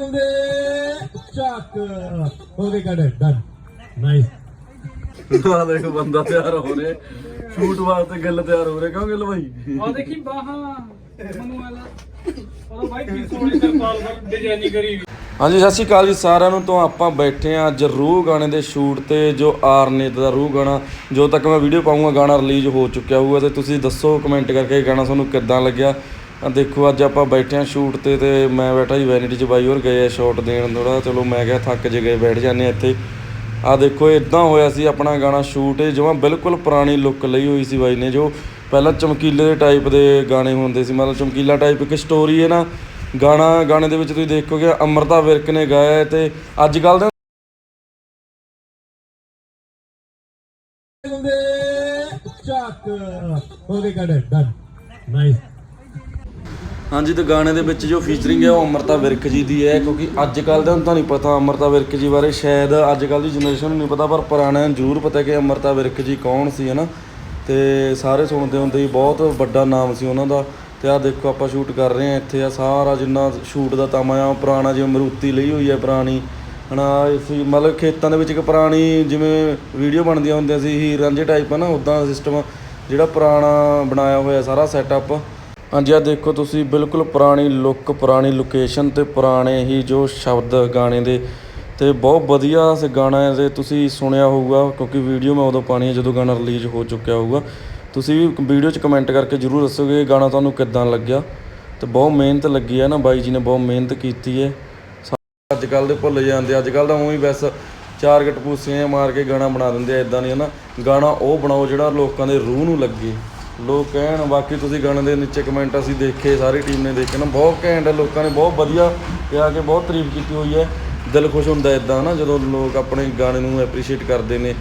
ਹੁੰਦੇ ਚੱਕ। ਹੋ ਗਏ ਕੱਢ ਡਨ ਨਾਈਸ ਆ ਦੇਖ ਬੰਦਾ ਤਿਆਰ ਹੋ ਰਿਹਾ। ਸ਼ੂਟ ਵਾਸਤੇ ਗੱਲ ਤਿਆਰ ਹੋ ਰਿਹਾ। ਕਿਉਂ ਗੱਲ ਭਾਈ ਆ ਦੇਖੀ ਬਾਹਾਂ। ਮੈਨੂੰ ਆਲਾ ਉਹ ਬਾਈ ਕੀ ਸੋਹਣੀ ਸਰਪਾਲ ਦਾ ਡਿਜ਼ਾਈਨਿੰਗ ਕਰੀ ਵੀ ਹਾਂਜੀ ਸਤਿ ਸ਼੍ਰੀ ਅਕਾਲ ਜੀ ਸਾਰਿਆਂ ਨੂੰ। ਤੋਂ ਆਪਾਂ ਬੈਠੇ ਆ ਅੱਜ ਰੂਹ ਗਾਣੇ ਦੇ ਸ਼ੂਟ ਤੇ ਜੋ ਆਰਨੇਤ ਦਾ ਰੂਹ ਗਾਣਾ। ਜੋ ਤੱਕ ਮੈਂ ਵੀਡੀਓ ਪਾਉਂਗਾ ਗਾਣਾ ਰਿਲੀਜ਼ ਹੋ ਚੁੱਕਿਆ ਹੋਊਗਾ। ਤੇ ਤੁਸੀਂ ਦੱਸੋ ਕਮੈਂਟ ਕਰਕੇ ਗਾਣਾ ਤੁਹਾਨੂੰ ਕਿੱਦਾਂ ਲੱਗਿਆ? ਦੇਖੋ, ਅੱਜ ਆਪਾਂ ਬੈਠੇ ਆ ਸ਼ੂਟ ਤੇ ਤੇ ਮੈਂ ਬੈਠਾ ਜੀ ਵੈਨਿਟੀ ਚ ਬਾਈ ਹੋਰ ਗਏ ਆ ਸ਼ਾਟ ਦੇਣ ਥੋੜਾ ਚਲੋ ਮੈਂ ਕਿਹਾ ਥੱਕ ਜੇ ਗਏ, ਬੈਠ ਜਾਂਦੇ ਆ ਇੱਥੇ। ਆ ਦੇਖੋ ਇਦਾਂ ਹੋਇਆ ਸੀ ਆਪਣਾ ਗਾਣਾ ਸ਼ੂਟ ਇਹ ਜਮਾਂ ਬਿਲਕੁਲ ਪੁਰਾਣੀ ਲੁੱਕ ਲਈ ਹੋਈ ਸੀ ਬਾਈ ਨੇ, ਜੋ ਪਹਿਲਾਂ ਚਮਕੀਲੇ ਦੇ ਟਾਈਪ ਦੇ ਗਾਣੇ ਹੁੰਦੇ ਸੀ। ਮਤਲਬ ਚਮਕੀਲਾ ਟਾਈਪ ਇੱਕ ਸਟੋਰੀ ਹੈ ਨਾ। ਗਾਣਾ, ਗਾਣੇ ਦੇ ਵਿੱਚ ਤੁਸੀਂ ਦੇਖੋਗੇ, ਅਮਰਤਾ ਵਿਰਕ ਨੇ ਗਾਇਆ ਹੈ ਤੇ ਅੱਜ ਕੱਲ ਦੇ ਚੱਕ। ਹੋ ਗਏ ਕੱਢ ਡਨ ਨਾਈਸ ਹਾਂਜੀ, ਤੇ ਗਾਣੇ ਦੇ ਵਿੱਚ ਜੋ ਫੀਚਰਿੰਗ ਹੈ ਉਹ ਅਮਰਤਾ ਵਿਰਕ ਜੀ ਦੀ ਹੈ, ਕਿਉਂਕਿ ਅੱਜ ਕੱਲ ਦਾ ਤਾਂ ਨਹੀਂ ਪਤਾ ਅਮਰਤਾ ਵਿਰਕ ਜੀ ਬਾਰੇ, ਸ਼ਾਇਦ ਅੱਜ ਕੱਲ ਦੀ ਜਨਰੇਸ਼ਨ ਨੂੰ ਨਹੀਂ ਪਤਾ, ਪਰ ਪੁਰਾਣਿਆਂ ਨੂੰ ਜ਼ਰੂਰ ਪਤਾ ਕਿ ਅਮਰਤਾ ਵਿਰਕ ਜੀ ਕੌਣ ਸੀ, ਹਨਾ? ਤੇ ਸਾਰੇ ਸੁਣਦੇ ਹੁੰਦੇ ਸੀ ਬਹੁਤ ਵੱਡਾ ਨਾਮ ਸੀ ਉਹਨਾਂ ਦਾ, ਤੇ ਆ ਦੇਖੋ ਆਪਾਂ ਸ਼ੂਟ ਕਰ ਰਹੇ ਆ ਇੱਥੇ ਆ ਸਾਰਾ ਜਿੰਨਾ ਸ਼ੂਟ ਦਾ ਤਾਮਾ ਆ, ਪੁਰਾਣਾ ਜਿਵੇਂ ਮਰੂਤੀ ਲਈ ਹੋਈ ਹੈ ਪੁਰਾਣੀ, ਹਨਾ? ਇਸ ਮਤਲਬ ਖੇਤਾਂ ਦੇ ਵਿੱਚ ਇੱਕ ਪੁਰਾਣੀ ਜਿਵੇਂ ਵੀਡੀਓ ਬਣਦੀਆਂ ਹੁੰਦੀਆਂ ਸੀ ਹੀਰ ਰਾਂਝੇ ਟਾਈਪ ਹਨਾ? ਉਦਾਂ ਸਿਸਟਮ ਜਿਹੜਾ ਪੁਰਾਣਾ ਬਣਾਇਆ ਹੋਇਆ ਸਾਰਾ ਸੈਟਅਪ ਹਾਂਜੀ ਆ ਦੇਖੋ ਤੁਸੀਂ ਬਿਲਕੁਲ ਪੁਰਾਣੀ ਲੁੱਕ ਪੁਰਾਣੀ ਲੋਕੇਸ਼ਨ ਤੇ ਪੁਰਾਣੇ ਹੀ ਜੋ ਸ਼ਬਦ ਗਾਣੇ ਦੇ ਤੇ ਬਹੁਤ ਵਧੀਆ ਸੇ ਗਾਣਾ ਹੈ ਤੇ ਤੁਸੀਂ ਸੁਣਿਆ ਹੋਊਗਾ, ਕਿਉਂਕਿ ਵੀਡੀਓ ਮੈਂ ਉਦੋਂ ਪਾਣੀ ਹੈ ਜਦੋਂ ਗਾਣਾ ਰਿਲੀਜ਼ ਹੋ ਚੁੱਕਿਆ ਹੋਊਗਾ। ਤੁਸੀਂ ਵੀ ਵੀਡੀਓ 'ਚ ਕਮੈਂਟ ਕਰਕੇ ਜਰੂਰ ਦੱਸੋਗੇ ਇਹ ਗਾਣਾ ਤੁਹਾਨੂੰ ਕਿੱਦਾਂ ਲੱਗਿਆ। ਤੇ ਬਹੁਤ ਮਿਹਨਤ ਲੱਗੀ ਹੈ ਨਾ, ਬਾਈ ਜੀ ਨੇ ਬਹੁਤ ਮਿਹਨਤ ਕੀਤੀ ਹੈ। ਅੱਜ ਕੱਲ ਦੇ ਭੁੱਲ ਜਾਂਦੇ ਅੱਜ ਕੱਲ ਤਾਂ ਉਹੀ ਬਸ ਚਾਰ ਗਟਪੂਸੀਆਂ ਮਾਰ ਕੇ ਗਾਣਾ ਬਣਾ ਦਿੰਦੇ ਆ ਇਦਾਂ ਨਹੀਂ ਹਨਾ ਗਾਣਾ ਉਹ ਬਣਾਓ ਜਿਹੜਾ ਲੋਕਾਂ ਦੇ ਰੂਹ ਨੂੰ ਲੱਗੇ। ਲੋਕ ਕਹਿਣ, ਬਾਕੀ ਤੁਸੀਂ ਗਾਣੇ ਦੇ ਨੀਚੇ ਕਮੈਂਟ ਅਸੀਂ ਦੇਖੇ, ਸਾਰੀ ਟੀਮ ਨੇ ਦੇਖੇ ਨਾ, ਬਹੁਤ ਘੈਂਟ ਹੈ, ਲੋਕਾਂ ਨੇ ਬਹੁਤ ਵਧੀਆ ਕਿਹਾ ਕਿ ਬਹੁਤ ਤਾਰੀਫ ਕੀਤੀ ਹੋਈ ਹੈ। ਦਿਲ ਖੁਸ਼ ਹੁੰਦਾ ਇਦਾਂ ਨਾ, ਜਦੋਂ ਲੋਕ ਆਪਣੇ ਗਾਣੇ ਨੂੰ ਐਪਰੀਸ਼ੀਏਟ ਕਰਦੇ ਨੇ,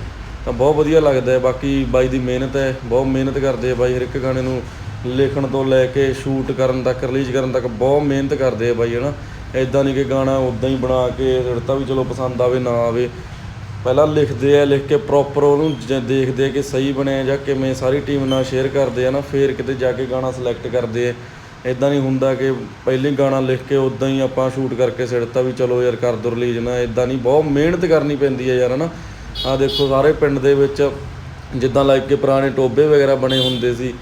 ਤਾਂ ਬਹੁਤ ਵਧੀਆ ਲੱਗਦਾ ਹੈ। ਬਾਕੀ ਬਾਈ ਦੀ ਮਿਹਨਤ ਹੈ, ਬਹੁਤ ਮਿਹਨਤ ਕਰਦੇ ਆ ਬਾਈ, ਹਰ ਇੱਕ ਗਾਣੇ ਨੂੰ ਲਿਖਣ ਤੋਂ ਲੈ ਕੇ ਸ਼ੂਟ ਕਰਨ ਤੱਕ ਰਿਲੀਜ਼ ਕਰਨ ਤੱਕ ਬਹੁਤ ਮਿਹਨਤ ਕਰਦੇ ਆ ਬਾਈ, ਹਨਾ। ਇਦਾਂ ਨਹੀਂ ਕਿ ਗਾਣਾ ਉਦਾਂ ਹੀ ਬਣਾ ਕੇ, ਰੜਤਾ ਵੀ ਚਲੋ ਪਸੰਦ ਆਵੇ, ਨਾ ਆਵੇ। ਪਹਿਲਾਂ ਲਿਖਦੇ ਆ, ਲਿਖ ਕੇ ਪ੍ਰੋਪਰ ਉਹਨੂੰ ਜ- ਦੇਖਦੇ ਆ ਕਿ ਸਹੀ ਬਣਿਆ ਜਾਂ ਕਿਵੇਂ ਸਾਰੀ ਟੀਮ ਨਾਲ ਸ਼ੇਅਰ ਕਰਦੇ ਆ ਨਾ, ਫੇਰ ਕਿਤੇ ਜਾ ਕੇ ਗਾਣਾ ਸਿਲੈਕਟ ਕਰਦੇ ਆ। ਇਦਾਂ ਨਹੀਂ ਹੁੰਦਾ ਕਿ ਪਹਿਲੇ ਗਾਣਾ ਲਿਖ ਕੇ ਉਦਾਂ ਹੀ ਆਪਾਂ ਸ਼ੂਟ ਕਰਕੇ ਸਿੱਟਤਾ ਵੀ ਚਲੋ ਯਾਰ ਕਰ ਦੋ ਰਿਲੀਜ਼ ਨਾ ਇਦਾਂ ਨਹੀਂ, ਬਹੁਤ ਮਿਹਨਤ ਕਰਨੀ ਪੈਂਦੀ ਹੈ ਯਾਰ ਹਨਾ। ਆ ਦੇਖੋ ਸਾਰੇ ਪਿੰਡ ਦੇ ਵਿੱਚ ਜਿੱਦਾਂ ਲਾਈਕ ਕੇ ਪੁਰਾਣੇ ਟੋਬੇ ਵਗੈਰਾ ਬਣੇ ਹੁੰਦੇ ਸੀ,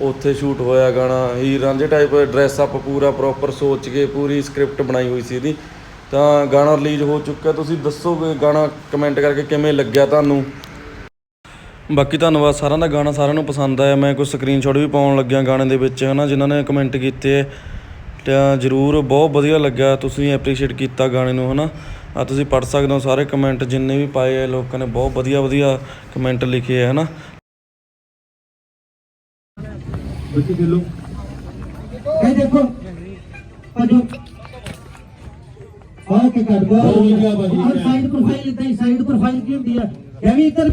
ਉੱਥੇ ਸ਼ੂਟ ਹੋਇਆ ਗਾਣਾ, ਹੀਰ ਰਾਂਝੇ ਟਾਈਪ ਡਰੈਸ ਅਪ ਪੂਰਾ ਪ੍ਰੋਪਰ ਸੋਚ ਕੇ ਪੂਰੀ ਸਕ੍ਰਿਪਟ ਬਣਾਈ ਹੋਈ ਸੀ ਇਹਦੀ। ਤਾਂ ਗਾਣਾ ਰਿਲੀਜ਼ ਹੋ ਚੁੱਕਾ ਤੁਸੀਂ ਦੱਸੋਗੇ ਗਾਣਾ ਕਮੈਂਟ ਕਰਕੇ ਕਿਵੇਂ ਲੱਗਿਆ ਤੁਹਾਨੂੰ? ਬਾਕੀ ਧੰਨਵਾਦ, ਸਾਰਿਆਂ ਦਾ ਗਾਣਾ ਸਾਰਿਆਂ ਨੂੰ ਪਸੰਦ ਆਇਆ। ਮੈਂ ਕੁਝ ਸਕਰੀਨਸ਼ਾਟ ਵੀ ਪਾਉਣ ਲੱਗਿਆ ਗਾਣੇ ਦੇ ਵਿੱਚ, ਹਨਾ, ਜਿਨ੍ਹਾਂ ਨੇ ਕਮੈਂਟ ਕੀਤੇ। ਤਾਂ ਜਰੂਰ ਬਹੁਤ ਵਧੀਆ ਲੱਗਾ ਤੁਸੀਂ ਐਪਰੀਸ਼ੀਏਟ ਕੀਤਾ ਗਾਣੇ ਨੂੰ, ਹਨਾ। ਆ ਤੁਸੀਂ ਪੜ ਸਕਦੇ ਹੋ ਸਾਰੇ ਕਮੈਂਟ ਜਿੰਨੇ ਵੀ ਪਾਏ ਆ ਲੋਕਾਂ ਨੇ ਬਹੁਤ ਵਧੀਆ ਵਧੀਆ ਕਮੈਂਟ ਲਿਖੇ ਆ, ਹਨਾ। ਬੱਚੇ ਚੱਲੋ ਇਹ ਦੇਖੋ ਭਾਜੀ ਬਹੁਤ ਵਧੀਆ ਭਾਜੀ। ਸਾਈਡ ਪ੍ਰੋਫਾਈਲ ਇਦਾਂ ਹੀ ਸਾਈਡ ਪ੍ਰੋਫਾਈਲ ਕੀ ਹੁੰਦੀ ਹੈ ਇਹ ਵੀ ਇੱਧਰ